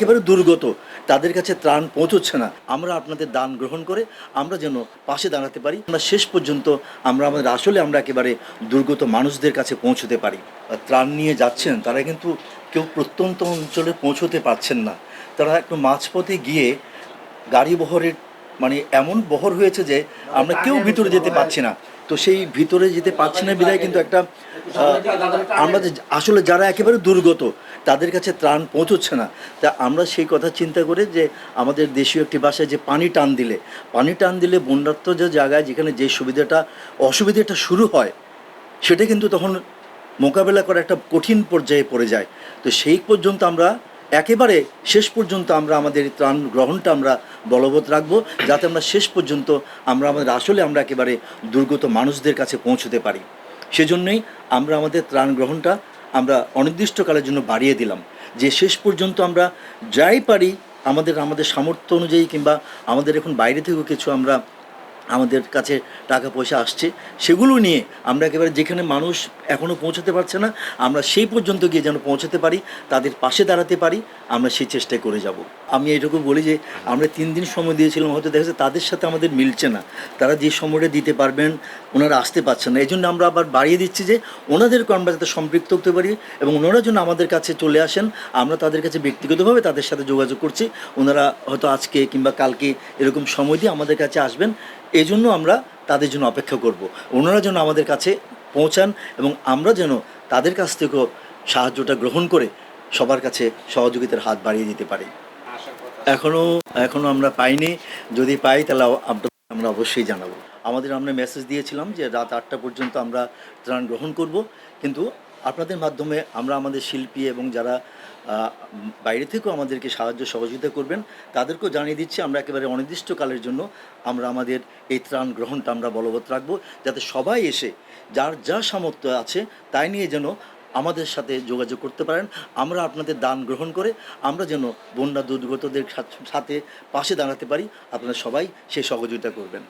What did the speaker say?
একেবারে দুর্গত। তাদের কাছে ত্রাণ পৌঁছচ্ছে না। আমরা আপনাদের দান গ্রহণ করে আমরা যেন পাশে দাঁড়াতে পারি। আমরা শেষ পর্যন্ত আমরা আমাদের আসলে আমরা একেবারে দুর্গত মানুষদের কাছে পৌঁছতে পারি। ত্রাণ নিয়ে যাচ্ছেন, তারা কিন্তু কেউ প্রত্যন্ত অঞ্চলে পৌঁছতে পারছেন না। তারা একটু মাঝপথে গিয়ে গাড়ি বহরের মানে এমন বহর হয়েছে যে আমরা কেউ ভিতরে যেতে পারছি না। তো সেই ভিতরে যেতে পারছি না বিধায় কিন্তু একটা আমরা যে আসলে যারা একেবারে দুর্গত, তাদের কাছে ত্রাণ পৌঁছচ্ছে না। তা আমরা সেই কথা চিন্তা করে যে আমাদের দেশীয় একটি ভাষায় যে পানি টান দিলে, পানি টান দিলে বন্যার্থ যে জায়গায় যেখানে যে সুবিধাটা, অসুবিধাটা শুরু হয়, সেটা কিন্তু তখন মোকাবেলা করা একটা কঠিন পর্যায়ে পড়ে যায়। তো সেই পর্যন্ত আমরা একেবারে শেষ পর্যন্ত আমরা আমাদের ত্রাণ গ্রহণটা আমরা বলবৎ রাখব, যাতে আমরা শেষ পর্যন্ত আমরা আমাদের আসলে আমরা একেবারে দুর্গত মানুষদের কাছে পৌঁছতে পারি। সেজন্যই আমরা আমাদের ত্রাণ গ্রহণটা আমরা অনির্দিষ্টকালের জন্য বাড়িয়ে দিলাম, যে শেষ পর্যন্ত আমরা যাই পারি, আমাদের আমাদের সামর্থ্য অনুযায়ী কিংবা আমাদের এখন বাইরে থেকেও কিছু আমরা আমাদের কাছে টাকা পয়সা আসছে, সেগুলো নিয়ে আমরা একেবারে যেখানে মানুষ এখনও পৌঁছাতে পারছে না, আমরা সেই পর্যন্ত গিয়ে যেন পৌঁছাতে পারি, তাদের পাশে দাঁড়াতে পারি, আমরা সেই চেষ্টাই করে যাব। আমি এইটুকু বলি যে, আমরা তিন দিন সময় দিয়েছিলাম, হয়তো দেখা যাচ্ছে তাদের সাথে আমাদের মিলছে না। তারা যে সময়টা দিতে পারবেন, ওনারা আসতে পারছেন না। এই জন্য আমরা আবার বাড়িয়ে দিচ্ছি যে ওনাদেরকে আমরা যাতে সম্পৃক্ত হতে পারি এবং ওনারা যেন আমাদের কাছে চলে আসেন, আমরা তাদের কাছে ব্যক্তিগতভাবে তাদের সাথে যোগাযোগ করছি। ওনারা হয়তো আজকে কিংবা কালকে এরকম সময় দিয়ে আমাদের কাছে আসবেন এই জন্য আমরা তাদের জন্য অপেক্ষা করব। ওনারা যেন আমাদের কাছে পৌঁছান এবং আমরা যেন তাদের কাছ থেকেও সাহায্যটা গ্রহণ করে সবার কাছে সহযোগিতার হাত বাড়িয়ে দিতে পারি। এখনও এখনও আমরা পাইনি। যদি পাই তাহলে আমরা অবশ্যই জানাব। আমাদের আমরা মেসেজ দিয়েছিলাম যে রাত আটটা পর্যন্ত আমরা ত্রাণ গ্রহণ করব। কিন্তু আপনাদের মাধ্যমে আমরা আমাদের শিল্পী এবং যারা বাইরে থেকেও আমাদেরকে সাহায্য সহযোগিতা করবেন, তাদেরকেও জানিয়ে দিচ্ছি আমরা একেবারে অনির্দিষ্টকালের জন্য আমরা আমাদের এই ত্রাণ গ্রহণটা আমরা বলবৎ রাখব, যাতে সবাই এসে যার যা সামর্থ্য আছে তাই নিয়ে যেন আমাদের সাথে যোগাযোগ করতে পারেন। আমরা আপনাদের দান গ্রহণ করে আমরা যেন বন্যা দুর্গতদের সাথে পাশে দাঁড়াতে পারি। আপনারা সবাই সে সহযোগিতা করবেন।